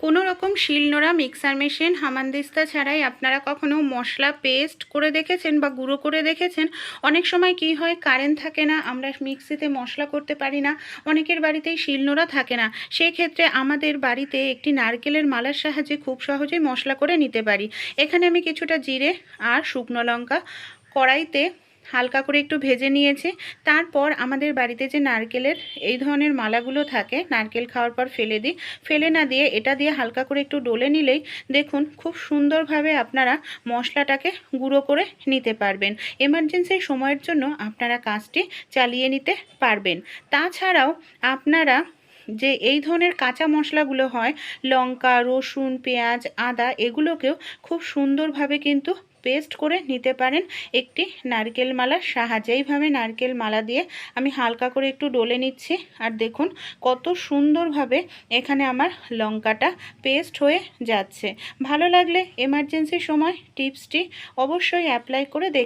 কোনো রকম শিলনোড়া, mixer machine হামানদিস্তা ছাড়াই আপনারা কখনো মশলা পেস্ট করে দেখেছেন বা গুঁড়ো করে দেখেছেন? অনেক সময় কি হয়, কারেন্ট থাকে না, আমরা মিক্সিতে মশলা করতে পারি না, অনেকের বাড়িতেই শিলনোড়া থাকে না। সেই ক্ষেত্রে আমাদের বাড়িতে একটি নারকেলের মালার সাহায্যে খুব সহজেই মশলা করে নিতে পারি। এখানে আমি কিছুটা জিরে আর শুকনো লঙ্কা কড়াইতে হালকা করে একটু ভেজে নিয়েছি। তারপর আমাদের বাড়িতে যে নারকেলের এই ধরনের মালাগুলো থাকে, নারকেল খাওয়ার পর ফেলে দিই। ফেলে না দিয়ে এটা দিয়ে হালকা করে একটু ডলে নিলেই দেখুন খুব সুন্দরভাবে আপনারা মশলাটাকে গুঁড়ো করে নিতে পারবেন। এমার্জেন্সির সময়ের জন্য আপনারা কাজটি চালিয়ে নিতে পারবেন। তাছাড়াও আপনারা যে এই ধরনের কাঁচা মশলাগুলো হয়, লঙ্কা, রসুন, পেঁয়াজ, আদা, এগুলোকেও খুব সুন্দরভাবে কিন্তু পেস্ট করে নিতে পারেন একটি নারকেল মালার সাহায্যে। এইভাবে নারকেল মালা দিয়ে আমি হালকা করে একটু ডলে নিচ্ছি। আর দেখুন কত সুন্দরভাবে এখানে আমার লঙ্কাটা পেস্ট হয়ে যাচ্ছে। ভালো লাগলে এমার্জেন্সির সময় টিপসটি অবশ্যই অ্যাপ্লাই করে দেখ